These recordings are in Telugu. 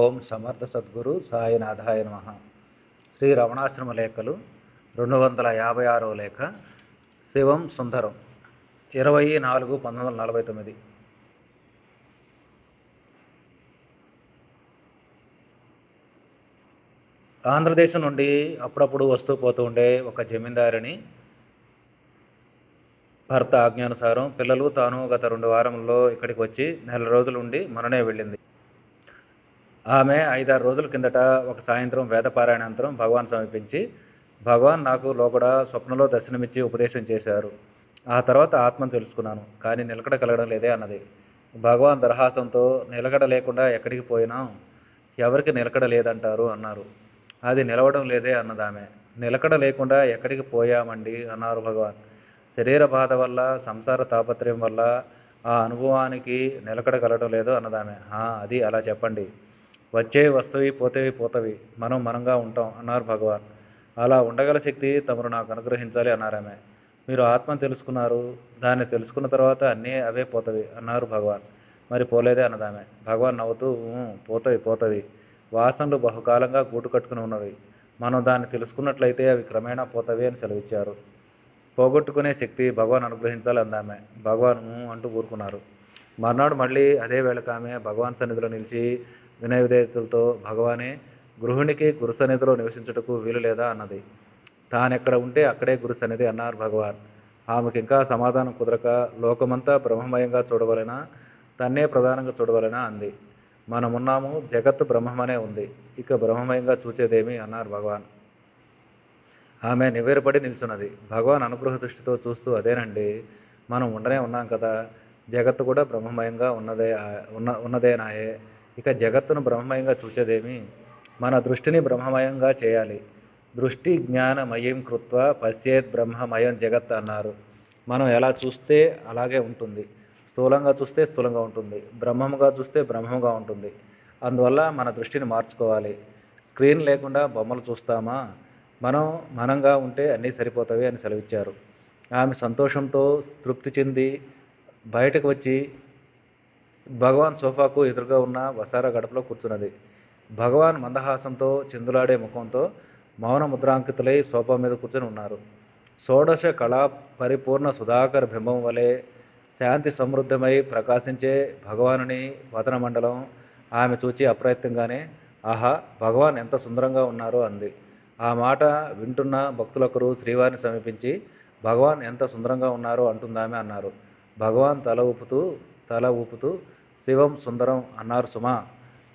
ఓం సమర్థ సద్గురు సాయినాథాయ నమ. శ్రీ రమణాశ్రమ లేఖలు రెండు వందల యాభై ఆరవ లేఖ శివం సుందరం ఇరవై నాలుగు పంతొమ్మిది వందల నలభై తొమ్మిది. ఆంధ్రదేశం నుండి అప్పుడప్పుడు వస్తూ పోతూ ఉండే ఒక జమీందారిని భర్త ఆజ్ఞానుసారం పిల్లలు తాను గత రెండు వారంలో ఇక్కడికి వచ్చి నెల రోజులు ఉండి మననే వెళ్ళింది. ఆమె ఐదారు రోజుల కిందట ఒక సాయంత్రం వేదపారాయణాంతరం భగవాన్ సమీపించి భగవాన్ నాకు లోపల స్వప్నంలో దర్శనమిచ్చి ఉపదేశం చేశారు. ఆ తర్వాత ఆత్మను తెలుసుకున్నాను కానీ నిలకడ కలగడం లేదే అన్నది. భగవాన్ దరహాసంతో నిలకడ లేకుండా ఎక్కడికి పోయినా ఎవరికి నిలకడ లేదంటారు అన్నారు. అది నిలవడం లేదే అన్నదామె. నిలకడ లేకుండా ఎక్కడికి పోయామండి అన్నారు భగవాన్. శరీర బాధ వల్ల సంసార తాపత్రయం వల్ల ఆ అనుభవానికి నిలకడ కలగడం లేదు అన్నదామె. అది అలా చెప్పండి. వచ్చే వస్తవి పోతేవి పోతవి మనం మనంగా ఉంటాం అన్నారు భగవాన్. అలా ఉండగల శక్తి తమరు నాకు అనుగ్రహించాలి అన్నారామె మీరు ఆత్మ తెలుసుకున్నారు దాన్ని తెలుసుకున్న తర్వాత అన్నీ అవే పోతవి అన్నారు భగవాన్. మరి పోలేదే అన్నదామె భగవాన్ నవ్వుతూ "ఊ, పోతవి పోతవి. వాసనలు బహుకాలంగా గూటు కట్టుకుని ఉన్నవి. మనం దాన్ని తెలుసుకున్నట్లయితే అవి క్రమేణా పోతవి అని సెలవిచ్చారు. పోగొట్టుకునే శక్తి భగవాన్ అనుగ్రహించాలి అందామె భగవాన్ "ఊ" అంటూ ఊరుకున్నారు. మర్నాడు మళ్ళీ అదే వేళకామె భగవాన్ సన్నిధిలో నిలిచి వినయవిధేయతలతో భగవానే గృహిణికి గురు సన్నిధిలో నివసించుటకు వీలు లేదా అన్నది. తానెక్కడ ఉంటే అక్కడే గురు సన్నిధి అన్నారు భగవాన్. ఆమెకి ఇంకా సమాధానం కుదరక లోకమంతా బ్రహ్మమయంగా చూడవలెనా? తన్నే ప్రధానంగా చూడవలెనా? అంది. మనమున్నాము జగత్తు బ్రహ్మమనే ఉంది. ఇక బ్రహ్మమయంగా చూచేదేమి? అన్నారు భగవాన్. ఆమె నివేరపడి నిల్చున్నది. భగవాన్ అనుగ్రహ దృష్టితో చూస్తూ అదేనండి మనం ఉండనే ఉన్నాం కదా. జగత్తు కూడా బ్రహ్మమయంగా ఉన్నదే ఉన్న ఉన్నదేనాయే ఇక జగత్తును బ్రహ్మమయంగా చూచేదేమి మన దృష్టిని బ్రహ్మమయంగా చేయాలి. దృష్టి జ్ఞానమయం కృత్వ పశ్చేత్ బ్రహ్మమయం జగత్ అన్నారు. మనం ఎలా చూస్తే అలాగే ఉంటుంది. స్థూలంగా చూస్తే స్థూలంగా ఉంటుంది. బ్రహ్మముగా చూస్తే బ్రహ్మముగా ఉంటుంది. అందువల్ల మన దృష్టిని మార్చుకోవాలి. స్క్రీన్ లేకుండా బొమ్మలు చూస్తామా? మనం మనంగా ఉంటే అన్నీ సరిపోతాయి అని సెలవిచ్చారు. ఆమె సంతోషంతో తృప్తి చెంది బయటకు వచ్చి భగవాన్ సోఫాకు ఎదురుగా ఉన్న వసారా గడపలో కూర్చున్నది. భగవాన్ మందహాసంతో చిందులాడే ముఖంతో మౌన ముద్రాంకితులై సోఫా మీద కూర్చొని ఉన్నారు. షోడశ కళా పరిపూర్ణ సుధాకర బింబం వలె శాంతి సమృద్ధమై ప్రకాశించే భగవానుని వదన మండలం ఆమె చూచి అప్రయత్నంగానే ఆహా భగవాన్ ఎంత సుందరంగా ఉన్నారో అంది. ఆ మాట వింటున్న భక్తులొకరు శ్రీవారిని సమీపించి భగవాన్ ఎంత సుందరంగా ఉన్నారో అంటుందామె అన్నారు. భగవాన్ తల ఊపుతూ తల ఊపుతూ శివం సుందరం అన్నారు సుమ.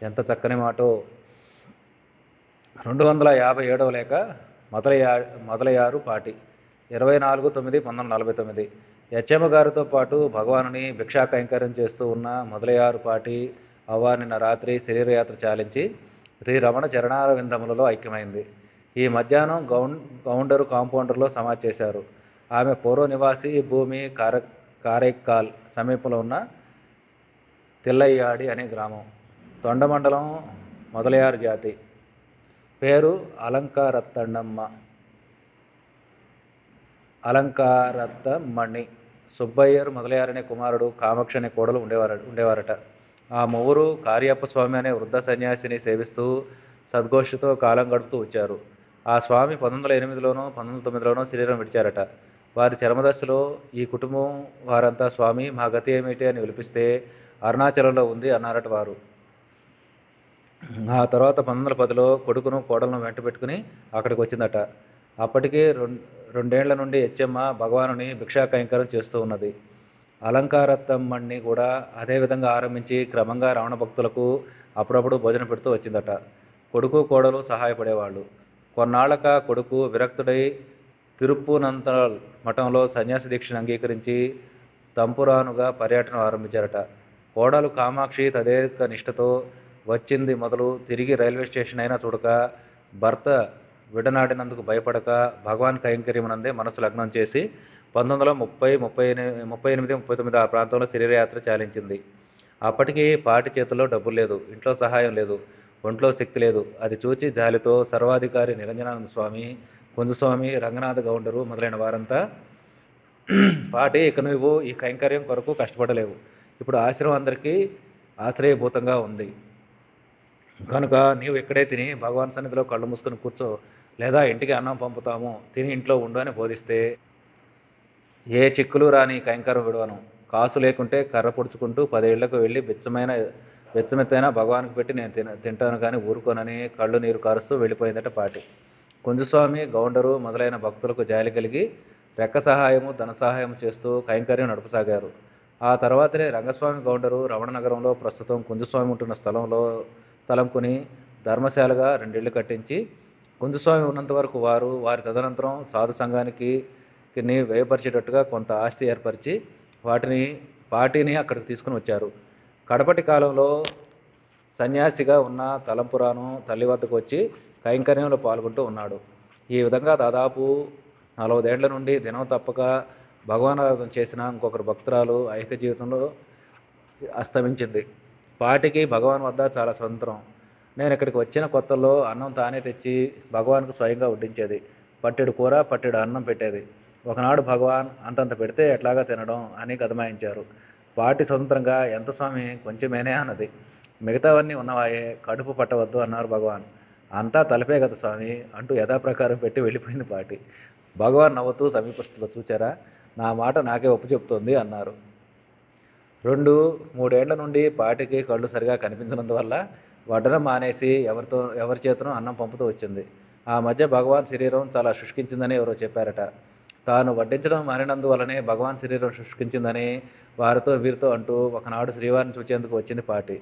ఎంత చక్కని మాటో. రెండు వందల యాభై ఏడవ లేక మొదలయ్యా మొదలయ్యారు పాటి. ఇరవై నాలుగు తొమ్మిది పంతొమ్మిది వందల నలభై తొమ్మిది. హెచ్ఎమ్మ గారితో పాటు భగవానుని భిక్షా కైంకర్యం చేస్తూ ఉన్న మొదలయ్యారు పాటి అవ్వ నిన్న రాత్రి శరీరయాత్ర చాలించి శ్రీ రమణ చరణార విందములలో ఐక్యమైంది. ఈ మధ్యాహ్నం గౌన్ గౌండరు కాంపౌండర్లో సమాధి చేశారు. ఆమె పూర్వ నివాసి భూమి కార కారైకాల్ సమీపంలో ఉన్న తెల్లయ్యాడి అనే గ్రామం. తొండమండలం మొదలయారు జాతి. పేరు అలంకారత్తన్నమ్మ అలంకారత్తమ్మణి సుబ్బయ్యర్ మొదలయారనే కుమారుడు కామాక్షి అనే కోడలు ఉండేవారు ఉండేవారట. ఆ మూవరు కార్యప్ప స్వామి అనే వృద్ధ సన్యాసిని సేవిస్తూ సద్గోష్ఠితో కాలం గడుపుతూ వచ్చారు. ఆ స్వామి పంతొమ్మిది వందల ఎనిమిదిలోనో పంతొమ్మిది వందల తొమ్మిదిలోనో శరీరం విడిచారట. వారి చరమదశలో ఈ కుటుంబం వారంతా స్వామి మా గతి ఏమిటి అని విలిపిస్తే అరుణాచలంలో ఉంది అన్నారట వారు. ఆ తర్వాత పంతొమ్మిది వందల పదిలో కొడుకును కోడలను వెంట పెట్టుకుని అక్కడికి వచ్చిందట. అప్పటికే రెండు రెండేళ్ళ నుండి హెచ్ఎమ్మ భగవానుని భిక్షా కైంకర్యం చేస్తూ ఉన్నది. అలంకారత్తమ్మని కూడా అదే విధంగా ఆరంభించి క్రమంగా రావణ భక్తులకు అప్పుడప్పుడు భోజనం పెడుతూ వచ్చిందట. కొడుకు కోడలు సహాయపడేవాళ్ళు. కొన్నాళ్ళక కొడుకు విరక్తుడై తిరుప్పునంతల్ మఠంలో సన్యాసి దీక్షను అంగీకరించి తంపురానుగా పర్యటన ఆరంభించారట. కోడలు కామాక్షి తదేక నిష్ఠతో వచ్చింది మొదలు తిరిగి రైల్వే స్టేషన్ అయినా చూడక భర్త విడనాడినందుకు భయపడక భగవాన్ కైంకర్యమునందే మనసు లగ్నం చేసి పంతొమ్మిది వందల ముప్పై ముప్పై ఎని- ముప్పై ఎనిమిది ముప్పై తొమ్మిది ఆ ప్రాంతంలో శరీరయాత్ర చాలించింది. అప్పటికి పాటి చేతుల్లో డబ్బు లేదు ఇంట్లో సహాయం లేదు ఒంట్లో శక్తి లేదు. అది చూచి జాలితో సర్వాధికారి నిరంజనానంద స్వామి కుంజస్వామి రంగనాథ గౌండరు మొదలైన వారంతా పాటి ఇక నువ్వు ఈ కైంకర్యం కొరకు కష్టపడలేవు. ఇప్పుడు ఆశ్రమం అందరికీ ఆశ్రయభూతంగా ఉంది. కనుక నీవు ఇక్కడే తిని భగవాన్ సన్నిధిలో కళ్ళు మూసుకొని కూర్చో. లేదా ఇంటికి అన్నం పంపుతాము. తిని ఇంట్లో ఉండు అని బోధిస్తే ఏ చిక్కులు రాని కైంకరం విడవను. కాసు లేకుంటే కర్ర పొడుచుకుంటూ పదేళ్ళకు వెళ్ళి బిచ్చమైన బిచ్చమెత్తైనా భగవాన్కి పెట్టి నేను తిన తింటాను కానీ ఊరుకోనని కళ్ళు నీరు కారుస్తూ వెళ్ళిపోయిందట పాటి. కుంజస్వామి గౌండరు మొదలైన భక్తులకు జాలి కలిగి రెక్క సహాయము ధన సహాయం చేస్తూ కైంకర్యం నడపసాగారు. ఆ తర్వాతనే రంగస్వామి గౌండరు రమణ నగరంలో ప్రస్తుతం కుంజస్వామి ఉంటున్న స్థలంలో స్థలం కొని ధర్మశాలగా రెండేళ్ళు కట్టించి కుంజస్వామి ఉన్నంత వరకు వారు వారి తదనంతరం సాధు సంఘానికి ని వ్యయపరిచేటట్టుగా కొంత ఆస్తి ఏర్పరిచి వాటిని పార్టీని అక్కడికి తీసుకుని వచ్చారు. కడపటి కాలంలో సన్యాసిగా ఉన్న తలంపురాను తల్లి వద్దకు వచ్చి కైంకర్యంలో పాల్గొంటూ ఉన్నాడు. ఈ విధంగా దాదాపు నలభైదేళ్ళ నుండి దినం తప్పక భగవానారాధన చేసిన ఇంకొకరు భక్తురాలు ఐక్య జీవితంలో అస్తమించింది. పాటికి భగవాన్ వద్ద చాలా స్వతంత్రం. నేను ఇక్కడికి వచ్చిన కొత్తలో అన్నం తానే తెచ్చి భగవాన్కు స్వయంగా వడ్డించేది. పట్టెడు కూర పట్టెడు అన్నం పెట్టేది. ఒకనాడు భగవాన్ అంతంత పెడితే ఎట్లాగా తినడం అని గదమాయించారు. పాటి స్వతంత్రంగా ఎంత స్వామి కొంచెమేనే అన్నది. మిగతావన్నీ ఉన్నవాయే కడుపు పట్టవద్దు అన్నారు భగవాన్. అంతా తలపే కదా స్వామి అంటూ యథాప్రకారం పెట్టి వెళ్ళిపోయింది పాటి. భగవాన్ నవ్వుతూ సమీపస్తులు చూచారా? నా మాట నాకే ఒప్పు చెప్తోంది అన్నారు. రెండు మూడేళ్ళ నుండి పాటికి కళ్ళు సరిగా కనిపించినందువల్ల వడ్డనం మానేసి ఎవరితో ఎవరి చేతనో అన్నం పంపుతూ వచ్చింది. ఆ మధ్య భగవాన్ శరీరం చాలా శుష్కించిందని ఎవరో చెప్పారట. తాను వడ్డించడం మానినందువలనే భగవాన్ శరీరం శుష్కించిందని వారితో వీరితో అంటూ ఒకనాడు శ్రీవారిని చూచేందుకు వచ్చింది పాటి.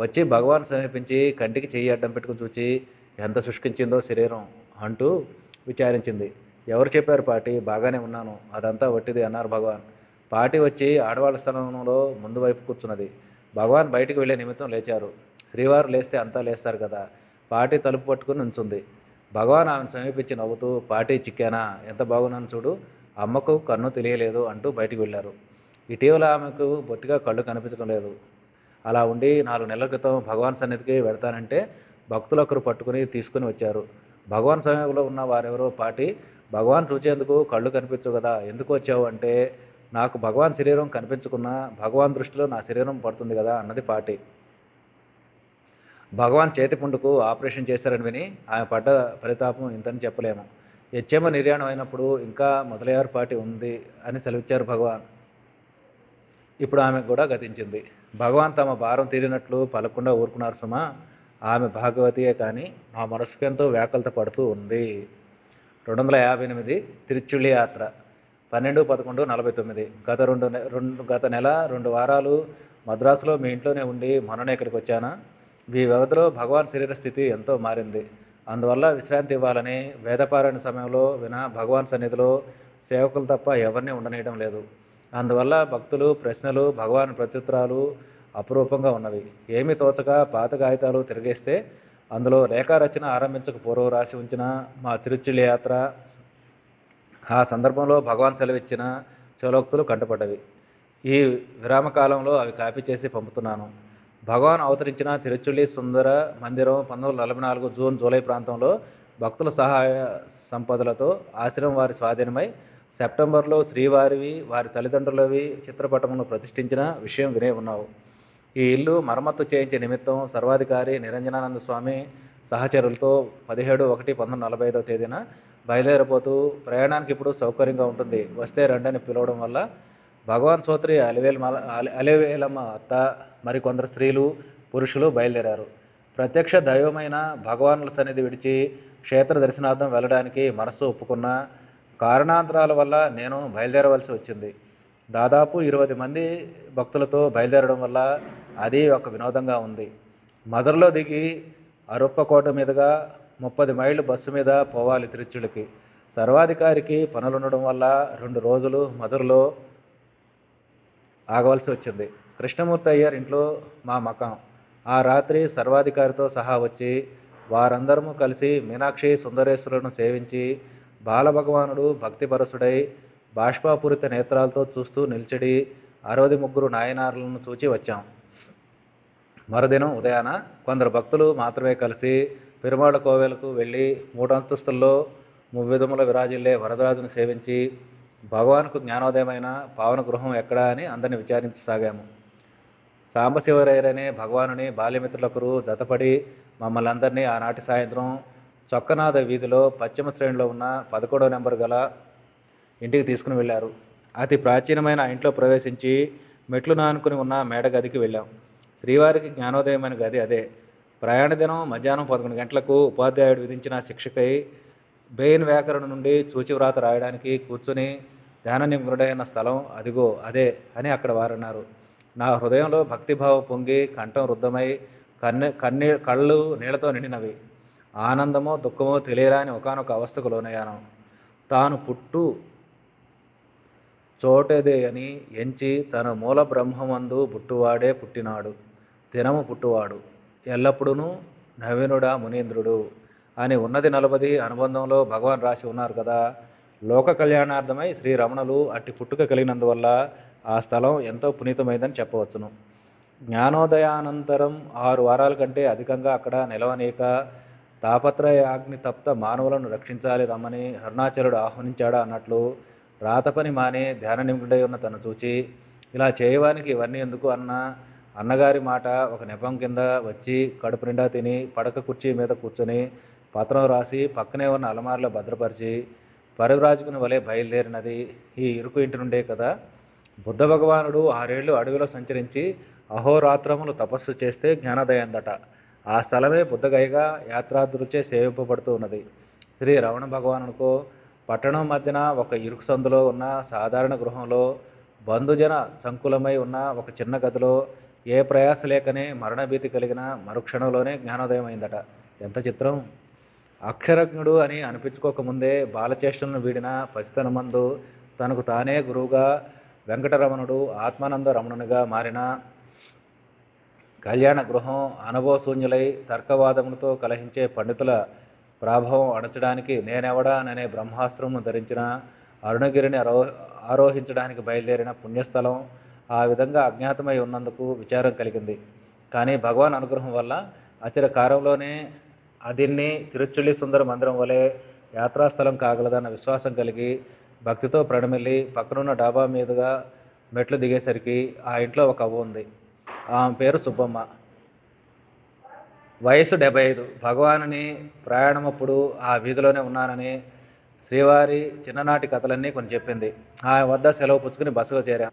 వచ్చి భగవాన్ సమీపించి కంటికి చెయ్యి అడ్డం పెట్టుకుని చూచి ఎంత శుష్కించిందో శరీరం అంటూ విచారించింది. ఎవరు చెప్పారు పాటి బాగానే ఉన్నాను. అదంతా వట్టిది అన్నారు భగవాన్. పాటి వచ్చి ఆడవాళ్ళ స్థలంలో ముందు వైపు కూర్చున్నది. భగవాన్ బయటికి వెళ్ళే నిమిత్తం లేచారు. శ్రీవారు లేస్తే అంతా లేస్తారు కదా. పాటి తలుపు పట్టుకుని నుంచుంది. భగవాన్ ఆమెను సమీపించి నవ్వుతూ పాటి చిక్కానా? ఎంత బాగున్నాను చూడు. అమ్మకు కన్ను తెలియలేదు అంటూ బయటికి వెళ్ళారు. ఇటీవల ఆమెకు బొత్తిగా కళ్ళు కనిపించడం లేదు. అలా ఉండి నాలుగు నెలల క్రితం భగవాన్ సన్నిధికి వెళ్తానంటే భక్తులు ఒకరు పట్టుకుని తీసుకుని వచ్చారు. భగవాన్ సమయంలో ఉన్న వారెవరో పాటి భగవాన్ చూచేందుకు కళ్ళు కనిపించవు కదా ఎందుకు వచ్చావు అంటే నాకు భగవాన్ శరీరం కనిపించకున్నా భగవాన్ దృష్టిలో నా శరీరం పడుతుంది కదా అన్నది పాటి. భగవాన్ చేతి పుండుకు ఆపరేషన్ చేశారని విని ఆమె పడ్డ పరితాపం ఇంతని చెప్పలేము. ఎచ్చేమ నిర్యాణం అయినప్పుడు ఇంకా మొదలయ్యారు పాటి ఉంది అని సెలవిచ్చారు భగవాన్. ఇప్పుడు ఆమె కూడా గతించింది. భగవాన్ తమ భారం తీరినట్లు పలకుండా ఊరుకున్నారు సుమా ఆమె భాగవతియే కానీ నా మనసుకు ఎంతో వ్యాకులత పడుతూ ఉంది. రెండు వందల యాభై ఎనిమిది తిరుచుళ్ళి యాత్ర. పన్నెండు పదకొండు నలభై తొమ్మిది. గత రెండు రెండు గత నెల రెండు వారాలు మద్రాసులో మీ ఇంట్లోనే ఉండి మొన్ననే ఇక్కడికి వచ్చానా ఈ వ్యవధిలో భగవాన్ శరీర స్థితి ఎంతో మారింది. అందువల్ల విశ్రాంతి ఇవ్వాలని వేదపారాయణ సమయంలో వినా భగవాన్ సన్నిధిలో సేవకులు తప్ప ఎవరిని ఉండనేయడం లేదు. అందువల్ల భక్తులు ప్రశ్నలు భగవాన్ ప్రత్యుత్తరాలు అపురూపంగా ఉన్నవి. ఏమి తోచక పాత కాగితాలు తిరిగేస్తే అందులో రేఖారచన ఆరంభించక పూర్వం రాసి ఉంచిన మా తిరుచులి యాత్ర ఆ సందర్భంలో భగవాన్ సెలవిచ్చిన చోలోక్తులు కంటపడ్డవి. ఈ విరామకాలంలో అవి కాపీ చేసి పంపుతున్నాను. భగవాన్ అవతరించిన తిరుచులి సుందర మందిరం పంతొమ్మిది వందల నలభై నాలుగు జూన్ జూలై ప్రాంతంలో భక్తుల సహాయ సంపదలతో ఆశ్రమం వారి స్వాధీనమై సెప్టెంబర్లో శ్రీవారివి వారి తల్లిదండ్రులవి చిత్రపటమును ప్రతిష్ఠించిన విషయం వినే ఉన్నావు. ఈ ఇల్లు మరమ్మత్తు చేయించే నిమిత్తం సర్వాధికారి నిరంజనానంద స్వామి సహచరులతో పదిహేడు ఒకటి పంతొమ్మిది నలభై ఐదో తేదీన బయలుదేరిపోతూ ప్రయాణానికి ఇప్పుడు సౌకర్యంగా ఉంటుంది. వస్తే రండని పిలవడం వల్ల భగవాన్ సోత్రి అలివేల అలివేలమ్మ అత్త మరికొందరు స్త్రీలు పురుషులు బయలుదేరారు. ప్రత్యక్ష దైవమైన భగవానుల సన్నిధి విడిచి క్షేత్ర దర్శనార్థం వెళ్ళడానికి మనస్సు ఒప్పుకున్న కారణాంతరాల వల్ల నేను బయలుదేరవలసి వచ్చింది. దాదాపు ఇరవై మంది భక్తులతో బయలుదేరడం వల్ల అది ఒక వినోదంగా ఉంది. మదర్లో దిగి అరుప్పకోట మీదుగా ముప్పది మైళ్ళు బస్సు మీద పోవాలి తిరుచులకి సర్వాధికారికి పనులుండడం వల్ల రెండు రోజులు మధురలో ఆగవలసి వచ్చింది. కృష్ణమూర్తి అయ్యారు ఇంట్లో మా మకం. ఆ రాత్రి సర్వాధికారితో సహా వచ్చి వారందరము కలిసి మీనాక్షి సుందరేశ్వరులను సేవించి బాలభగవానుడు భక్తిపరసుడై బాష్పాపూరిత నేత్రాలతో చూస్తూ నిల్చడి అరవది ముగ్గురు నాయనార్లను చూచి వచ్చాం. మరుదినం ఉదయాన కొందరు భక్తులు మాత్రమే కలిసి పెరుమాళ కోవెలకు వెళ్ళి మూడంతస్తుల్లో మువ్విధముల విరాజిల్లే వరదరాజును సేవించి భగవాన్కు జ్ఞానోదయమైన పావన గృహం ఎక్కడా అని అందరిని విచారించసాగాము. సాంబశివరైరనే భగవానుని బాల్యమిత్రులకు జతపడి మమ్మల్ని అందరినీ ఆనాటి సాయంత్రం చొక్కనాథ వీధిలో పశ్చిమ శ్రేణిలో ఉన్న పదకొండవ నెంబర్ గల ఇంటికి తీసుకుని వెళ్ళారు. అతి ప్రాచీనమైన ఆ ఇంట్లో ప్రవేశించి మెట్లు నానుకుని ఉన్న మేడ గదికి వెళ్ళాం. శ్రీవారికి జ్ఞానోదయమైన గది అదే. ప్రయాణ దినం మధ్యాహ్నం పదకొండు గంటలకు ఉపాధ్యాయుడు విధించిన శిక్షకై బెయిన్ వ్యాకరణ నుండి చూచివ్రాత రాయడానికి కూర్చుని ధ్యాన నిమగ్నుడైన స్థలం అదిగో అదే అని అక్కడ వారన్నారు. నా హృదయంలో భక్తిభావం పొంగి కంఠం రుద్ధమై కన్ను కన్నీ కళ్ళు నీళ్ళతో నిండినవి. ఆనందమో దుఃఖమో తెలియరాని ఒకనొక అవస్థకు లోనయ్యాను. తాను పుట్టు చోటేదే అని ఎంచి తన మూల బ్రహ్మమందు పుట్టువాడే పుట్టినాడు. దినము పుట్టువాడు. ఎల్లప్పుడూ నవీనుడా మునీంద్రుడు. అని ఉన్నది నలభది అనుబంధంలో భగవాన్ రాసి ఉన్నారు కదా. లోక కళ్యాణార్థమై శ్రీ రమణులు అట్టి పుట్టుక కలిగినందువల్ల ఆ స్థలం ఎంతో పునీతమైందని చెప్పవచ్చును. జ్ఞానోదయానంతరం ఆరు వారాల కంటే అధికంగా అక్కడ నిలవనీక తాపత్రయాగ్ని తప్త మానవులను రక్షించాలి రమ్మని అరుణాచలుడు ఆహ్వానించాడా అన్నట్లు రాతపని మాని ధ్యాన నిమిడై ఉన్న తను చూచి ఇలా చేయవానికి ఇవన్నీ ఎందుకు అన్న? అన్నగారి మాట ఒక నెపం కింద వచ్చి కడుపు నిండా తిని పడక కుర్చీ మీద కూర్చొని పత్రం రాసి పక్కనే ఉన్న అలమారలో భద్రపరిచి పరివ్రాజుకుని వలె బయలుదేరినది ఈ ఇరుకు ఇంటి నుండే కదా. బుద్ధ భగవానుడు ఆరేళ్ళు అడవిలో సంచరించి అహోరాత్రములు తపస్సు చేస్తే జ్ఞానదయందట. ఆ స్థలమే బుద్ధగయగా యాత్రాదులచే సేవింపబడుతూ ఉన్నది. శ్రీ రమణ భగవానుడికో పట్టణం మధ్యన ఒక ఇరుకు సందులో ఉన్న సాధారణ గృహంలో బంధుజన సంకులమై ఉన్న ఒక చిన్న గదిలో ఏ ప్రయాస లేకనే మరణభీతి కలిగిన మరుక్షణంలోనే జ్ఞానోదయం అయిందట. ఎంత చిత్రం? అక్షరజ్ఞుడు అని అనిపించుకోకముందే బాలచేష్టలను వీడిన పసితనమందు తనకు తానే గురువుగా వెంకటరమణుడు ఆత్మానంద రమణునిగా మారిన కళ్యాణ గృహం అనుభవశూన్యులై తర్కవాదములతో కలహించే పండితుల ప్రాభవం అణచడానికి నేనెవడా అనే బ్రహ్మాస్త్రమును ధరించిన అరుణగిరిని ఆరోహించడానికి బయలుదేరిన పుణ్యస్థలం ఆ విధంగా అజ్ఞాతమై ఉన్నందుకు విచారం కలిగింది. కానీ భగవాన్ అనుగ్రహం వల్ల అచిర కాలంలోనే అదిన్ని తిరుచుల్లి సుందర మందిరం వలె యాత్రాస్థలం కాగలదన్న విశ్వాసం కలిగి భక్తితో ప్రణమిల్లి పక్కనున్న డాబా మీదుగా మెట్లు దిగేసరికి ఆ ఇంట్లో ఒక అవ్వ ఉంది. ఆమె పేరు సుబ్బమ్మ. వయసు డెబ్బై ఐదు. భగవానుని ప్రయాణమప్పుడు ఆ వీధిలోనే ఉన్నానని శ్రీవారి చిన్ననాటి కథలన్నీ కొన్ని చెప్పింది. ఆమె వద్ద సెలవు పుచ్చుకుని బస్సులో చేరాం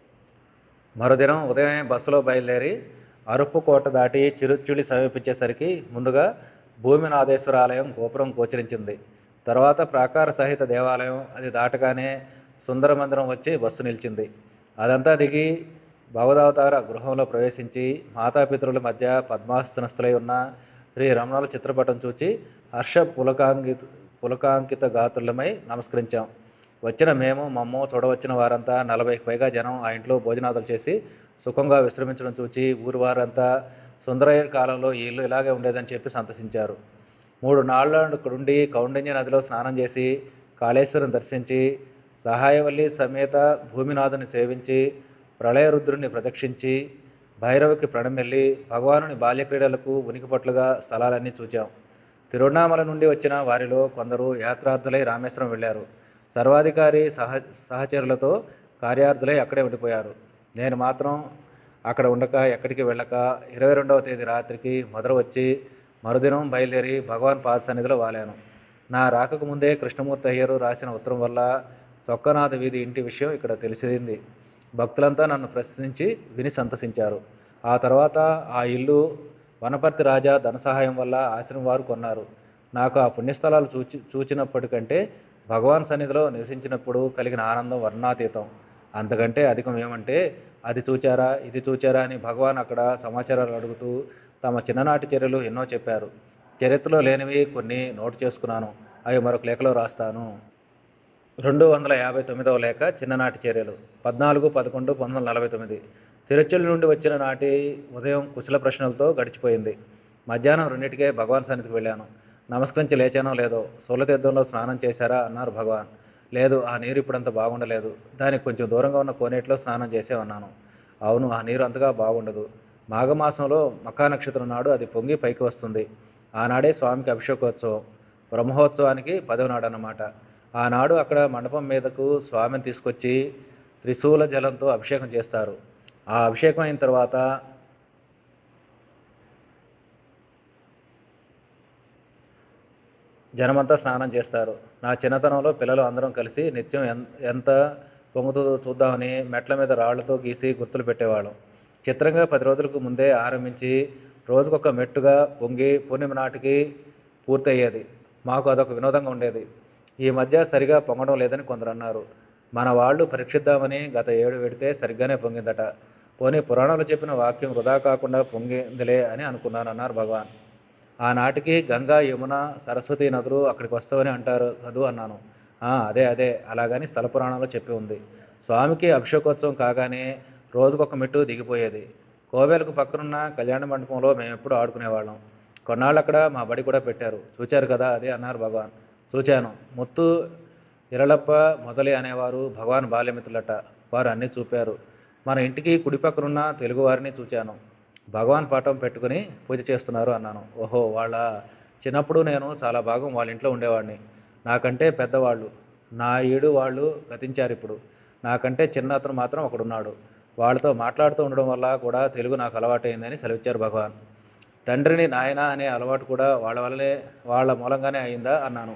మరుదినం ఉదయం బస్సులో బయలుదేరి అరుప్పుకోట దాటి చిరుచుడి సమీపించేసరికి ముందుగా భూమినాథేశ్వర ఆలయం గోపురం గోచరించింది. తర్వాత ప్రాకార సహిత దేవాలయం అది దాటగానే సుందర మందిరం వచ్చి బస్సు నిలిచింది. అదంతా దిగి భగవదావతార గృహంలో ప్రవేశించి మాతాపితరుల మధ్య పద్మాసనస్థులై ఉన్న శ్రీ రమణాల చిత్రపటం చూచి హర్ష పులకాంకిత పులకాంకిత గాతులమై నమస్కరించాం. వచ్చిన మేము మమ్ము చూడవచ్చిన వారంతా నలభైకి పైగా జనం ఆ ఇంట్లో భోజనాదులు చేసి సుఖంగా విశ్రమించడం చూచి ఊరి వారంతా సుందరయ్య కాలంలో ఈ ఇల్లు ఇలాగే ఉండేదని చెప్పి సంతసించారు. మూడు నాళ్ళు ఇక్కడ ఉండి కౌండిన్య నదిలో స్నానం చేసి కాళేశ్వరం దర్శించి సహాయవల్లి సమేత భూమినాథుని సేవించి ప్రళయరుద్రుని ప్రదక్షించి భైరవకి ప్రణమెల్లి భగవానుని బాల్యక్రీడలకు ఉనికిపట్లుగా స్థలాలన్నీ చూచాం. తిరువణామల నుండి వచ్చిన వారిలో కొందరు యాత్రార్థులై రామేశ్వరం వెళ్ళారు. సర్వాధికారి సహ సహచరులతో కార్యార్థులై అక్కడే ఉండిపోయారు. నేను మాత్రం అక్కడ ఉండక ఎక్కడికి వెళ్ళక ఇరవై రెండవ తేదీ రాత్రికి మొదలు వచ్చి మరుదినం బయలుదేరి భగవాన్ పాద సన్నిధిలో వాలాను. నా రాకకు ముందే కృష్ణమూర్తి అయ్యరు రాసిన ఉత్తరం వల్ల చొక్కనాథ వీధి ఇంటి విషయం ఇక్కడ తెలిసింది. భక్తులంతా నన్ను ప్రశ్నించి విని సంతసించారు. ఆ తర్వాత ఆ ఇల్లు వనపర్తి రాజా ధన సహాయం వల్ల ఆశ్రమం వారు కొన్నారు. నాకు ఆ పుణ్యస్థలాలు చూచి చూచినప్పటికంటే భగవాన్ సన్నిధిలో నివసించినప్పుడు కలిగిన ఆనందం వర్ణాతీతం. అంతకంటే అధికం ఏమంటే అది చూచారా ఇది చూచారా అని భగవాన్ అక్కడ సమాచారాలు అడుగుతూ తమ చిన్ననాటి చర్యలు ఎన్నో చెప్పారు. చరిత్రలో లేనివి కొన్ని నోటు చేసుకున్నాను. అవి మరొక లేఖలో రాస్తాను. రెండు వందల యాభై తొమ్మిదవ లేఖ చిన్ననాటి చర్యలు. పద్నాలుగు పదకొండు పంతొమ్మిది వందల నలభై తొమ్మిది. తిరుచుల నుండి వచ్చిన నాటి ఉదయం కుశల ప్రశ్నలతో గడిచిపోయింది. మధ్యాహ్నం రెండింటికే భగవాన్ సన్నిధికి వెళ్ళాను. నమస్కరించి లేచానో లేదో సూలతీర్థంలో స్నానం చేశారా అన్నారు భగవాన్. లేదు ఆ నీరు ఇప్పుడంత బాగుండలేదు. దానికి కొంచెం దూరంగా ఉన్న కోనేటిలో స్నానం చేసే ఉన్నాను. అవును ఆ నీరు అంతగా బాగుండదు. మాఘమాసంలో మకా నక్షత్రం నాడు అది పొంగి పైకి వస్తుంది. ఆనాడే స్వామికి అభిషేకోత్సవం. బ్రహ్మోత్సవానికి పదవ నాడు అన్నమాట ఆనాడు అక్కడ మండపం మీదకు స్వామిని తీసుకొచ్చి త్రిశూల జలంతో అభిషేకం చేస్తారు. ఆ అభిషేకం అయిన తర్వాత జనమంతా స్నానం చేస్తారు. నా చిన్నతనంలో పిల్లలు అందరం కలిసి నిత్యం ఎంత పొంగుతుందో చూద్దామని మెట్ల మీద రాళ్ళతో గీసి గుర్తులు పెట్టేవాళ్ళం. చిత్రంగా పది రోజులకు ముందే ఆరంభించి రోజుకొక మెట్టుగా పొంగి పూర్ణిమ నాటికి పూర్తయ్యేది. మాకు అదొక వినోదంగా ఉండేది. ఈ మధ్య సరిగా పొంగడం లేదని కొందరు అన్నారు. మన వాళ్ళు పరీక్షిద్దామని గత ఏడు పెడితే సరిగ్గానే పొంగిందట. పోనీ పురాణాలు చెప్పిన వాక్యం వృధా కాకుండా పొంగిందిలే అని అనుకున్నాను అన్నారు భగవాన్. ఆనాటికి గంగా యమున సరస్వతి నదులు అక్కడికి వస్తావని అంటారు చదువు అన్నాను. అదే అదే. అలాగని స్థల పురాణంలో చెప్పి ఉంది. స్వామికి అభిషేకోత్సవం కాగానే రోజుకొక మెట్టు దిగిపోయేది. కోవెలకు పక్కనున్న కళ్యాణ మండపంలో మేము ఎప్పుడు ఆడుకునేవాళ్ళం. కొన్నాళ్ళు అక్కడ మా బడి కూడా పెట్టారు. చూచారు కదా అదే అన్నారు భగవాన్. చూచాను. ముత్తు ఇరళప్ప మొదలి అనేవారు భగవాన్ బాల్యమిత్రులట. వారు అన్నీ చూపారు. మన ఇంటికి కుడి పక్కనున్న తెలుగువారిని చూచాను. భగవాన్ పాఠం పెట్టుకుని పూజ చేస్తున్నారు అన్నాను. ఓహో వాళ్ళ చిన్నప్పుడు నేను చాలా భాగం వాళ్ళ ఇంట్లో ఉండేవాడిని. నాకంటే పెద్దవాళ్ళు నా ఏడు వాళ్ళు గతించారు ఇప్పుడు. నాకంటే చిన్న అతను మాత్రం ఒకడున్నాడు. వాళ్ళతో మాట్లాడుతూ ఉండడం వల్ల కూడా తెలుగు నాకు అలవాటైందని సెలవిచ్చారు భగవాన్. తండ్రిని నాయన అనే అలవాటు కూడా వాళ్ళ వల్లనే వాళ్ళ మూలంగానే అయిందా అన్నాను.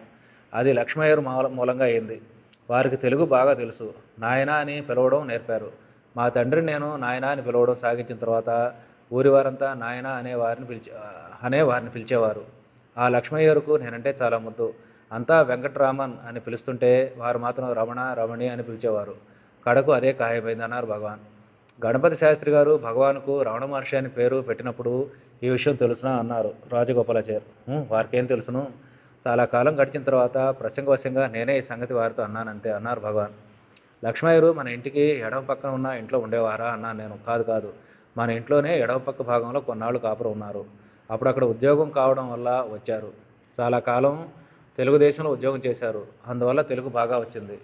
అది లక్ష్మయ్యర్ మూల మూలంగా అయింది. వారికి తెలుగు బాగా తెలుసు. నాయన అని పిలవడం నేర్పారు. మా తండ్రిని నేను నాయన అని పిలవడం సాగించిన తర్వాత ఊరి వారంతా నాయన అనే వారిని పిలిచే అనే వారిని పిలిచేవారు. ఆ లక్ష్మయ్యకు నేనంటే చాలా ముద్దు. అంతా వెంకట్రామన్ అని పిలుస్తుంటే వారు మాత్రం రమణ రమణి అని పిలిచేవారు. కడకు అదే ఖాయమైంది అన్నారు భగవాన్. గణపతి శాస్త్రి గారు భగవాన్కు రమణ మహర్షి అని పేరు పెట్టినప్పుడు ఈ విషయం తెలుసునా అన్నారు రాజగోపాలాచారి వారికేం తెలుసును? చాలా కాలం గడిచిన తర్వాత ప్రసంగవశంగా నేనే ఈ సంగతి వారితో అన్నానంతే అన్నారు భగవాన్. లక్ష్మయ్యరు మన ఇంటికి ఎడమ పక్కన ఉన్న ఇంట్లో ఉండేవారా? అన్నాను నేను. కాదు కాదు. మన ఇంట్లోనే ఎడమ పక్క భాగంలో కొన్నాళ్ళు కాపురం ఉన్నారు. అప్పుడు అక్కడ ఉద్యోగం కావడం వల్ల వచ్చారు. చాలా కాలం తెలుగుదేశంలో ఉద్యోగం చేశారు. అందువల్ల తెలుగు బాగా వచ్చింది.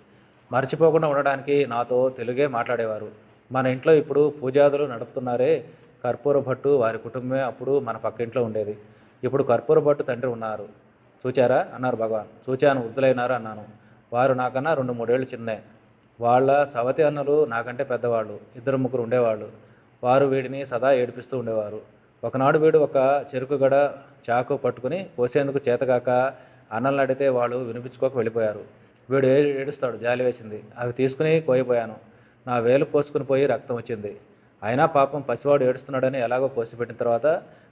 మర్చిపోకుండా ఉండడానికి నాతో తెలుగే మాట్లాడేవారు. మన ఇంట్లో ఇప్పుడు పూజాదులు నడుపుతున్నారే కర్పూర భట్టు వారి కుటుంబమే అప్పుడు మన పక్క ఇంట్లో ఉండేది. ఇప్పుడు కర్పూర భట్టు తండ్రి ఉన్నారు. చూచారా? అన్నారు భగవాన్. చూచాను వృద్ధులైనారు అన్నాను. వారు నాకన్నా రెండు మూడేళ్ళు చిన్నే. వాళ్ళ సవతి అన్నలు నాకంటే పెద్దవాళ్ళు. ఇద్దరు ముగ్గురు ఉండేవాళ్ళు. వారు వీడిని సదా ఏడిపిస్తూ ఉండేవారు. ఒకనాడు వీడు ఒక చెరుకు గడ చాకు పట్టుకుని కోసేందుకు చేతగాక అన్నలను అడిగితే వాళ్ళు వినిపించుకోక వెళ్ళిపోయారు. వీడు ఏడుస్తాడు? జాలి వేసింది. అవి తీసుకుని కోయిపోయాను. నా వేలు కోసుకుని పోయి రక్తం వచ్చింది. అయినా పాపం పసివాడు ఏడుస్తున్నాడని ఎలాగో కోసిపెట్టిన తర్వాత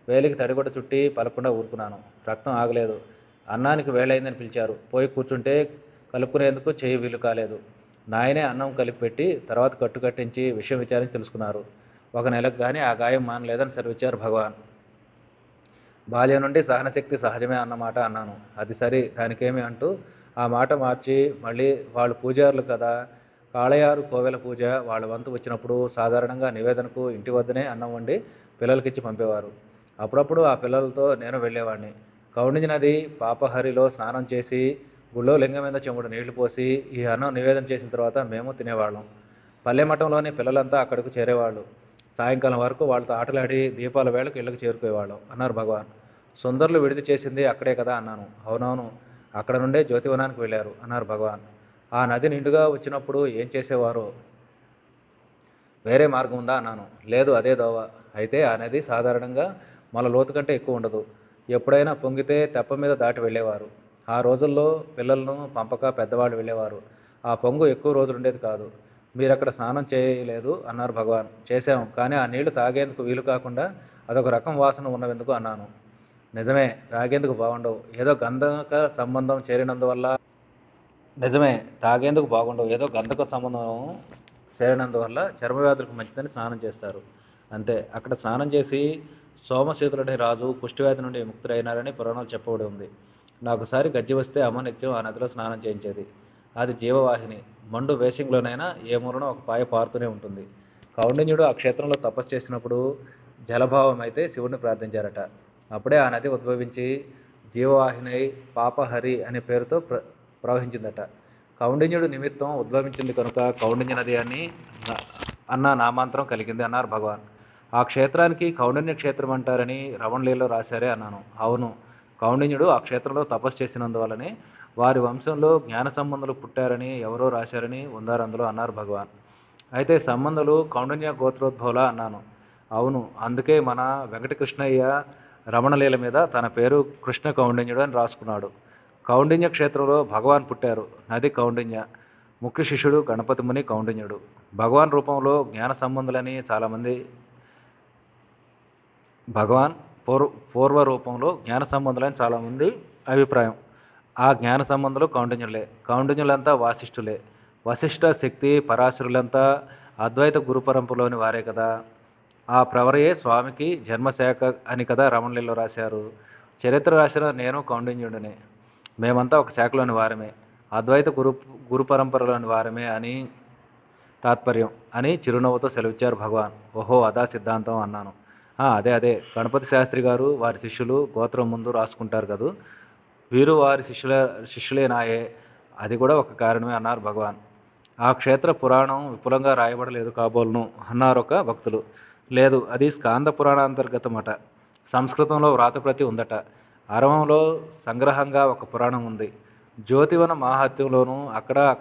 వేలికి తడిగొడ్డ చుట్టి పలకుండా ఊరుకున్నాను. రక్తం ఆగలేదు. అన్నానికి వేళైందని పిలిచారు. పోయి కూర్చుంటే కలుపుకునేందుకు చేయి వీలు కాలేదు. నాయనే అన్నం కలిపి పెట్టి తర్వాత కట్టు కట్టించి విషయం విచారించి తెలుసుకున్నారు. ఒక నెలకు కానీ ఆ గాయం మానలేదని సెలవిచ్చారు భగవాన్. బాల్యం నుండి సహనశక్తి సహజమే అన్నమాట అన్నాను. అది సరి దానికేమి అంటూ ఆ మాట మార్చి మళ్ళీ వాళ్ళు పూజారులు కదా కాళయారు కోవెల పూజ వాళ్ళ వంతు వచ్చినప్పుడు సాధారణంగా నివేదనకు ఇంటి వద్దనే అన్నం వండి పిల్లలకిచ్చి పంపేవారు. అప్పుడప్పుడు ఆ పిల్లలతో నేను వెళ్ళేవాడిని. కౌండిజి నది పాపహరిలో స్నానం చేసి గుళ్ళో లింగం మీద చెముడు నీళ్ళు పోసి ఈ అన్నం నివేదన చేసిన తర్వాత మేము తినేవాళ్ళం. పల్లె మఠంలోని పిల్లలంతా అక్కడికి చేరేవాళ్ళు. సాయంకాలం వరకు వాళ్ళతో ఆటలాడి దీపాల వేళకు ఇళ్ళకి చేరుకునేవాళ్ళం. అన్నారు భగవాన్. సుందరులు విడిది చేసింది అక్కడే కదా అన్నాను. అవునవును అక్కడ నుండే జ్యోతివనానికి వెళ్ళారు అన్నారు భగవాన్. ఆ నది నిండుగా వచ్చినప్పుడు ఏం చేసేవారు? వేరే మార్గం ఉందా అన్నాను. లేదు అదే దోవ. అయితే ఆ నది సాధారణంగా మన లోతు కంటే ఎక్కువ ఉండదు. ఎప్పుడైనా పొంగితే తెప్ప మీద దాటి వెళ్ళేవారు. ఆ రోజుల్లో పిల్లలను పంపక పెద్దవాళ్ళు వెళ్ళేవారు. ఆ పొంగు ఎక్కువ రోజులు ఉండేది కాదు. మీరు అక్కడ స్నానం చేయలేదు అన్నారు భగవాన్. చేశాం కానీ ఆ నీళ్ళు తాగేందుకు వీలు కాకుండా అదొక రకం వాసన ఉన్నవెందుకు అన్నాను. నిజమే తాగేందుకు బాగుండవు. ఏదో గంధక సంబంధం చేరినందువల్ల నిజమే తాగేందుకు బాగుండవు. ఏదో గంధక సంబంధం చేరినందువల్ల చర్మ వ్యాధులకు మంచిదని స్నానం చేస్తారు. అంతే అక్కడ స్నానం చేసి సోమశీతులని రాజు కుష్టివ్యాధి నుండి ముక్తులైనారని పురాణాలు చెప్పబడి ఉంది. నాకు సారి గజ్జి వస్తే అమ్మ నిత్యం ఆ నదిలో స్నానం చేయించేది. అది జీవవాహిని. మండు వేసింగ్లోనైనా ఏ మూలన ఒక పాయ పారుతూనే ఉంటుంది. కౌండిన్యుడు ఆ క్షేత్రంలో తపస్సు చేసినప్పుడు జలభావం అయితే శివుడిని ప్రార్థించారట. అప్పుడే ఆ నది ఉద్భవించి జీవవాహిని పాపహరి అనే పేరుతో ప్ర ప్రవహించిందట. కౌండిన్యుడు నిమిత్తం ఉద్భవించింది కనుక కౌండిన్య నది అని నా- అన్న నామాంతరం కలిగింది అన్నారు భగవాన్. ఆ క్షేత్రానికి కౌండిన్య క్షేత్రం అంటారని రవణలీలో రాశారే అన్నాను. అవును కౌండిన్యుడు ఆ క్షేత్రంలో తపస్సు చేసినందువల్లనే వారి వంశంలో జ్ఞాన సంబంధులు పుట్టారని ఎవరో రాశారని ఉందారు అందులో అన్నారు భగవాన్. అయితే సంబంధులు కౌండిన్య గోత్రోద్భవులా అన్నాను. అవును అందుకే మన వెంకటకృష్ణయ్య రమణలీల మీద తన పేరు కృష్ణ కౌండిన్యుడు అని రాసుకున్నాడు. కౌండిన్య క్షేత్రంలో భగవాన్ పుట్టారు. నది కౌండిన్య. ముఖ్య శిష్యుడు గణపతి ముని కౌండిన్యుడు. భగవాన్ రూపంలో జ్ఞాన సంబంధులని చాలామంది భగవాన్ పూర్వ పూర్వ రూపంలో జ్ఞాన సంబంధులని చాలామంది అభిప్రాయం. ఆ జ్ఞాన సంబంధులు కౌండిన్యులే. కౌండిన్యులంతా వాసిష్ఠులే. వశిష్ఠ శక్తి పరాశరులంతా అద్వైత గురుపరంపరలోని వారే కదా. ఆ ప్రవరయే స్వామికి జన్మశాఖ అని కదా రమణలీలో రాశారు. చరిత్ర రాసిన నేను కౌండిన్యుడినే. మేమంతా ఒక శాఖలోని వారమే. అద్వైత గురు గురు పరంపరలోని వారమే అని తాత్పర్యం అని చిరునవ్వుతో సెలవిచ్చారు భగవాన్. ఓహో అదా సిద్ధాంతం అన్నాను. అదే అదే. గణపతి శాస్త్రి గారు వారి శిష్యులు గోత్రం ముందు రాసుకుంటారు కదా. వీరు వారి శిష్యుల శిష్యులేనాయే అది కూడా ఒక కారణమే అన్నారు భగవాన్. ఆ క్షేత్ర పురాణం విపులంగా రాయబడలేదు కాబోలును అన్నారు ఒక భక్తులు. లేదు అది స్కాంద పురాణాంతర్గతమట. సంస్కృతంలో వ్రాతప్రతి ఉందట. అరవంలో సంగ్రహంగా ఒక పురాణం ఉంది. జ్యోతివన మాహాత్యంలోనూ అక్కడ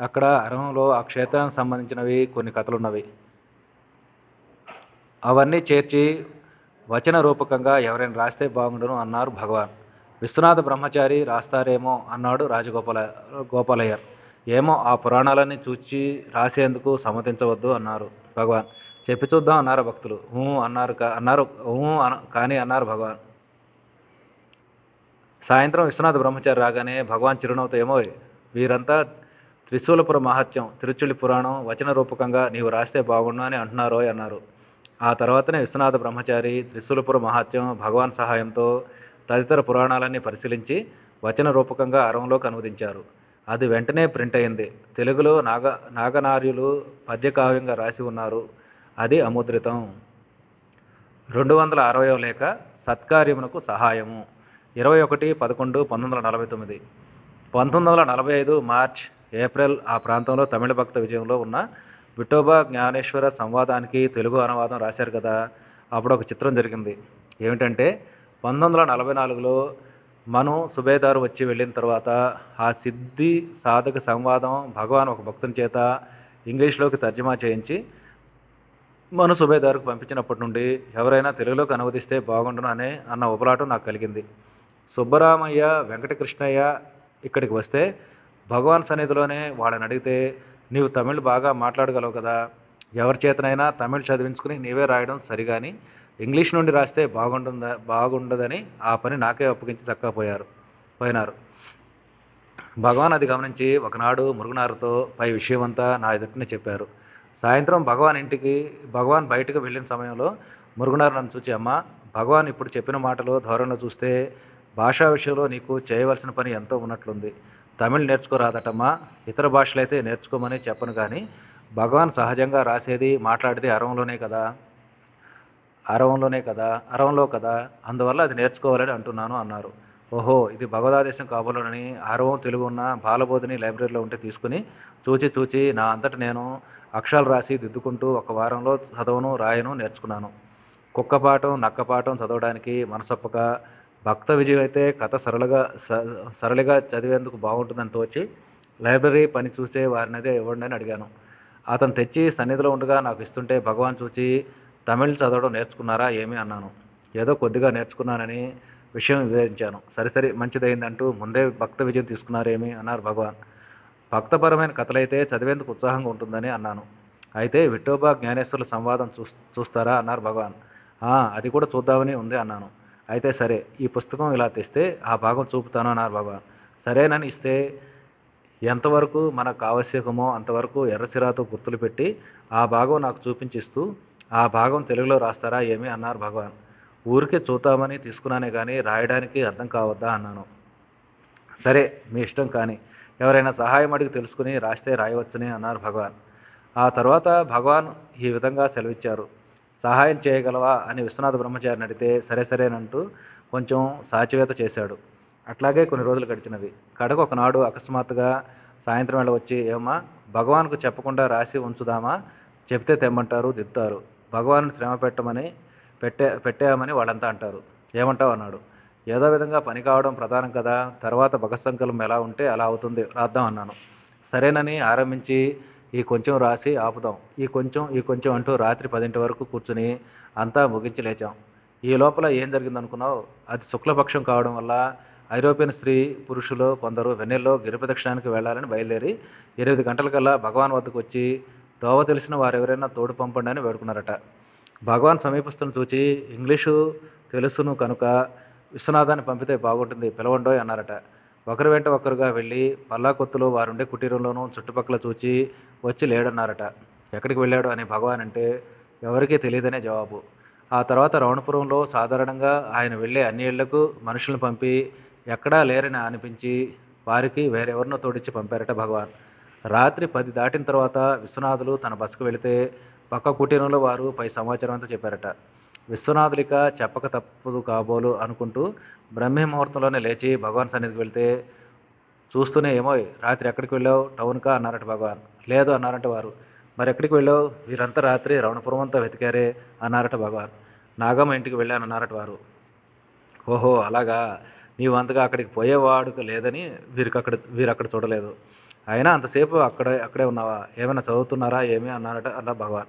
అక్కడ అరవంలో ఆ క్షేత్రానికి సంబంధించినవి కొన్ని కథలున్నవి. అవన్నీ చేర్చి వచన రూపకంగా ఎవరైనా రాస్తే బాగుండును అన్నారు భగవాన్. విశ్వనాథ బ్రహ్మచారి రాస్తారేమో అన్నాడు రాజగోపాల గోపాలయ్యర్. ఏమో ఆ పురాణాలన్నీ చూచి రాసేందుకు సమ్మతించవద్దు అన్నారు భగవాన్. చెప్పి చూద్దాం అన్నారు భక్తులు. ఊ అన్నారు అన్నారు ఊ కానీ అన్నారు భగవాన్. సాయంత్రం విశ్వనాథ బ్రహ్మచారి రాగానే భగవాన్ చిరునవ్వుతో ఏమో వీరంతా త్రిశూలపుర మహత్యం తిరుచులి పురాణం వచన రూపకంగా నీవు రాస్తే బాగుండు అని అంటున్నారో అన్నారు. ఆ తర్వాతనే విశ్వనాథ బ్రహ్మచారి త్రిశూలపుర మహత్యం భగవాన్ సహాయంతో తదితర పురాణాలన్నీ పరిశీలించి వచన రూపకంగా అరంలోకి అనువదించారు. అది వెంటనే ప్రింట్ అయింది. తెలుగులో నాగ నాగనార్యులు పద్యకావ్యంగా రాసి ఉన్నారు. అది అముద్రితం రెండు వందల అరవై లేఖ సత్కార్యమునకు సహాయము. ఇరవై ఒకటి పదకొండు పంతొమ్మిది వందల నలభై తొమ్మిది. పంతొమ్మిది వందల నలభై ఐదు మార్చ్ ఏప్రిల్ ఆ ప్రాంతంలో తమిళ భక్త విజయంలో ఉన్న విఠోబా జ్ఞానేశ్వర సంవాదానికి తెలుగు అనువాదం రాశారు కదా. అప్పుడు ఒక చిత్రం జరిగింది. ఏమిటంటే పంతొమ్మిది వందల నలభై నాలుగులో మను సుబేదారు వచ్చి వెళ్ళిన తర్వాత ఆ సిద్ధి సాధక సంవాదం భగవాన్ ఒక భక్తుని చేత ఇంగ్లీష్లోకి తర్జుమా చేయించి మను సుబేదారుకు పంపించినప్పటి నుండి ఎవరైనా తెలుగులోకి అనువదిస్తే బాగుండును అనే అన్న ఉపలాటం నాకు కలిగింది. సుబ్బరామయ్య వెంకటకృష్ణయ్య ఇక్కడికి వస్తే భగవాన్ సన్నిధిలోనే వాళ్ళని అడిగితే నీవు తమిళ్ బాగా మాట్లాడగలవు కదా? ఎవరి చేతనైనా తమిళ్ చదివించుకుని నీవే రాయడం సరిగాని ఇంగ్లీష్ నుండి రాస్తే బాగుంటుందా బాగుండదని ఆ పని నాకే అప్పగించి చక్కపోయారు పోయినారు. భగవాన్ అది గమనించి ఒకనాడు మురుగునారుతో పై విషయమంతా నా ఎదుటిని చెప్పారు. సాయంత్రం భగవాన్ ఇంటికి భగవాన్ బయటకు వెళ్ళిన సమయంలో మురుగునారు నన్ను చూచి అమ్మ భగవాన్ ఇప్పుడు చెప్పిన మాటలు ధోరణిలో చూస్తే భాషా విషయంలో నీకు చేయవలసిన పని ఎంతో ఉన్నట్లుంది. తమిళ్ నేర్చుకోరాదటమ్మా ఇతర భాషలైతే నేర్చుకోమని చెప్పను కానీ భగవాన్ సహజంగా రాసేది మాట్లాడేది అరవంలోనే కదా. అరవంలోనే కదా అరవంలో కదా అందువల్ల అది నేర్చుకోవాలని అంటున్నాను అన్నారు. ఓహో ఇది భగవదాదేశం కాబోలోనని అరవం తెలుగు ఉన్న బాలబోధిని లైబ్రరీలో ఉంటే తీసుకుని చూచి చూచి నా అంతట నేను అక్షరాలు రాసి దిద్దుకుంటూ ఒక వారంలో చదవను రాయను నేర్చుకున్నాను. కుక్కపాఠం నక్కపాఠం చదవడానికి మనసొప్పక భక్త విజయం అయితే కథ సరళగా స- సరళిగా చదివేందుకు బాగుంటుందని తోచి లైబ్రరీ పని చూసే వారినదే ఇవ్వండి అని అడిగాను. అతను తెచ్చి సన్నిధిలో ఉండగా నాకు ఇస్తుంటే భగవాన్ చూచి తమిళ్ చదవడం నేర్చుకున్నారా ఏమి అన్నాను. ఏదో కొద్దిగా నేర్చుకున్నానని విషయం వివరించాను. సరి సరి మంచిదైందంటూ ముందే భక్త విజయం తీసుకున్నారేమి అన్నారు భగవాన్. భక్తపరమైన కథలైతే చదివేందుకు ఉత్సాహంగా ఉంటుందని అన్నాను. అయితే విఠోబా జ్ఞానేశ్వరుల సంవాదం చూ చూస్తారా అన్నారు భగవాన్. అది కూడా చూద్దామని ఉంది అన్నాను. అయితే సరే ఈ పుస్తకం ఇలా తెస్తే ఆ భాగం చూపుతాను అన్నారు భగవాన్. సరేనని ఇస్తే ఎంతవరకు మనకు ఆవశ్యకమో అంతవరకు ఎర్రచిరాతో గుర్తులు పెట్టి ఆ భాగం నాకు చూపించిస్తూ ఆ భాగం తెలుగులో రాస్తారా ఏమి అన్నారు భగవాన్. ఊరికే చూద్దామని తీసుకున్నానే కానీ రాయడానికి అర్థం కావద్దా అన్నాను. సరే మీ ఇష్టం కానీ. ఎవరైనా సహాయం అడిగి తెలుసుకుని రాస్తే రాయవచ్చని అన్నారు భగవాన్. ఆ తర్వాత భగవాన్ ఈ విధంగా సెలవిచ్చారు. సహాయం చేయగలవా అని విశ్వనాథ బ్రహ్మచారిని అడిగితే సరే సరేనంటూ కొంచెం సాచివేత చేశాడు. అట్లాగే కొన్ని రోజులు గడిచినవి. కడకు ఒకనాడు అకస్మాత్తుగా సాయంత్రం వేళ వచ్చి ఏమా భగవాన్కు చెప్పకుండా రాసి ఉంచుదామా? చెప్తే తెమ్మంటారు దిద్దుతారు. భగవాన్ శ్రమ పెట్టమని పెట్టే పెట్టామని వాళ్ళంతా అంటారు. ఏమంటావు అన్నాడు. ఏదో విధంగా పని కావడం ప్రధానం కదా. తర్వాత భగత్ ఎలా ఉంటే అలా అవుతుంది రాద్దాం అన్నాను. సరేనని ఆరంభించి ఈ కొంచెం రాసి ఆపుదాం. ఈ కొంచెం ఈ కొంచెం అంటూ రాత్రి పదింటి వరకు కూర్చుని అంతా ముగించి లేచాం. ఈ లోపల ఏం జరిగిందనుకున్నావు అది శుక్లపక్షం కావడం వల్ల ఐరోపియన్ స్త్రీ పురుషులు కొందరు వెన్నెల్లో గిరిప్రదక్షిణానికి వెళ్ళాలని బయలుదేరి ఎనిమిది గంటలకల్లా భగవాన్ వద్దకు వచ్చి దోవ తెలిసిన వారెవరైనా తోడు పంపండి అని వేడుకున్నారట. భగవాన్ సమీపస్తులను చూచి ఇంగ్లీషు తెలుసును కనుక విశ్వనాథాన్ని పంపితే బాగుంటుంది పిలవండోయ్ అన్నారట. ఒకరి వెంట ఒకరుగా వెళ్ళి పల్లాకొత్తులో వారుండే కుటీరంలోనూ చుట్టుపక్కల చూచి వచ్చి లేడన్నారట. ఎక్కడికి వెళ్ళాడు? అని భగవాన్ అంటే ఎవరికీ తెలియదనే జవాబు. ఆ తర్వాత రవణపురంలో సాధారణంగా ఆయన వెళ్ళే అన్ని ఇళ్ళకు మనుషులను పంపి ఎక్కడా లేరని అనిపించి వారికి వేరెవరినో తోడిచ్చి పంపారట భగవాన్. రాత్రి పది దాటిన తర్వాత విశ్వనాథులు తన బస్సుకు వెళితే పక్క కుటీరంలో వారు పై సమాచారం అంతా చెప్పారట. విశ్వనాథులిక చెప్పక తప్పదు కాబోలు అనుకుంటూ బ్రహ్మీ ముహూర్తంలోనే లేచి భగవాన్ సన్నిధికి వెళ్తే చూస్తూనే ఏమో రాత్రి ఎక్కడికి వెళ్ళావు? టౌన్కా? అన్నారట భగవాన్. లేదు అన్నారంట వారు. మరి ఎక్కడికి వెళ్ళావు? వీరంతా రాత్రి రవణపురం అంతా వెతికారే అన్నారట భగవాన్. నాగమ్మ ఇంటికి వెళ్ళాను అన్నారట వారు. ఓహో అలాగా? నీవంతగా అక్కడికి పోయేవాడు లేదని వీరికి అక్కడ వీరు అక్కడ చూడలేదు. అయినా అంతసేపు అక్కడే అక్కడే ఉన్నావా? ఏమైనా చదువుతున్నారా? ఏమీ? అన్నారట అన్న భగవాన్.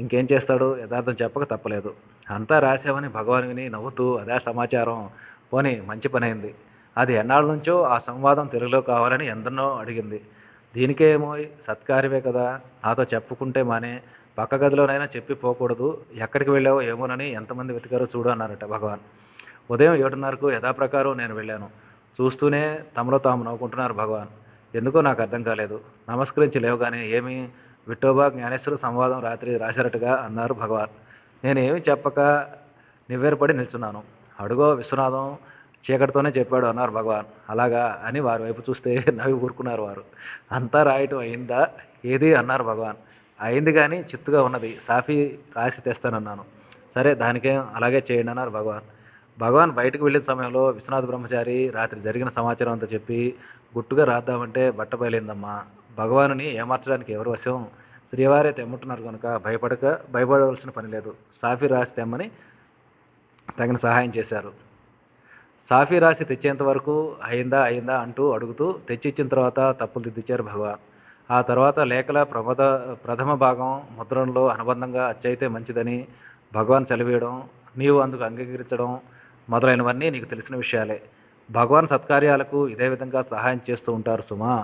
ఇంకేం చేస్తాడు? యథార్థం చెప్పక తప్పలేదు. అంతా రాసావని భగవాన్ విని నవ్వుతూ అదే సమాచారం. పోనీ మంచి పని అయింది. అది ఎన్నాళ్ళ నుంచో ఆ సంవాదం తెలుగులో కావాలని ఎందరినో అడిగింది. దీనికేమో సత్కార్యమే కదా. నాతో చెప్పుకుంటే మానే. పక్క గదిలోనైనా చెప్పి పోకూడదు. ఎక్కడికి వెళ్ళావో ఏమోనని ఎంతమంది వెతికారో చూడు అన్నారట భగవాన్. ఉదయం ఏడున్నరకు యథాప్రకారం నేను వెళ్ళాను. చూస్తూనే తమలో తాము నవ్వుకుంటున్నారు భగవాన్. ఎందుకో నాకు అర్థం కాలేదు. నమస్కరించి లేవగానే ఏమి? విఠోబా జ్ఞానేశ్వర సంవాదం రాత్రి రాసినట్టుగా అన్నారు భగవాన్. నేను ఏమి చెప్పక నివ్వేరపడి నిల్చున్నాను. అడుగో విశ్వనాథం చీకటితోనే చెప్పాడు అన్నారు భగవాన్. అలాగా అని వారి వైపు చూస్తే నవ్వి ఊరుకున్నారు వారు. అంతా రాయటం అయిందా? ఏది? అన్నారు భగవాన్. అయింది కానీ చిత్తుగా ఉన్నది. సాఫీ రాసి తెస్తానన్నాను. సరే దానికేం అలాగే చేయండి అన్నారు భగవాన్. భగవాన్ బయటకు వెళ్ళిన సమయంలో విశ్వనాథ బ్రహ్మచారి రాత్రి జరిగిన సమాచారం అంతా చెప్పి గుట్టుగా రాద్దామంటే బట్ట బయలుందమ్మా భగవానుని ఏమార్చడానికి ఎవరు వశం? శ్రీవారే తెమ్ముంటున్నారు కనుక భయపడక భయపడవలసిన పని లేదు. సాఫీ రాసి తెమ్మని తగిన సహాయం చేశారు. సాఫీ రాసి తెచ్చేంత వరకు అయిందా అయిందా అంటూ అడుగుతూ తెచ్చిచ్చిన తర్వాత తప్పులు దిద్దిచ్చారు భగవాన్. ఆ తర్వాత లేఖల ప్రమద ప్రథమ భాగం ముద్రణలో అనుబంధంగా అచ్చయితే మంచిదని భగవాన్ చలివేయడం నీవు అందుకు అంగీకరించడం మొదలైనవన్నీ నీకు తెలిసిన విషయాలే. భగవాన్ సత్కార్యాలకు ఇదే విధంగా సహాయం చేస్తూ ఉంటారు సుమా.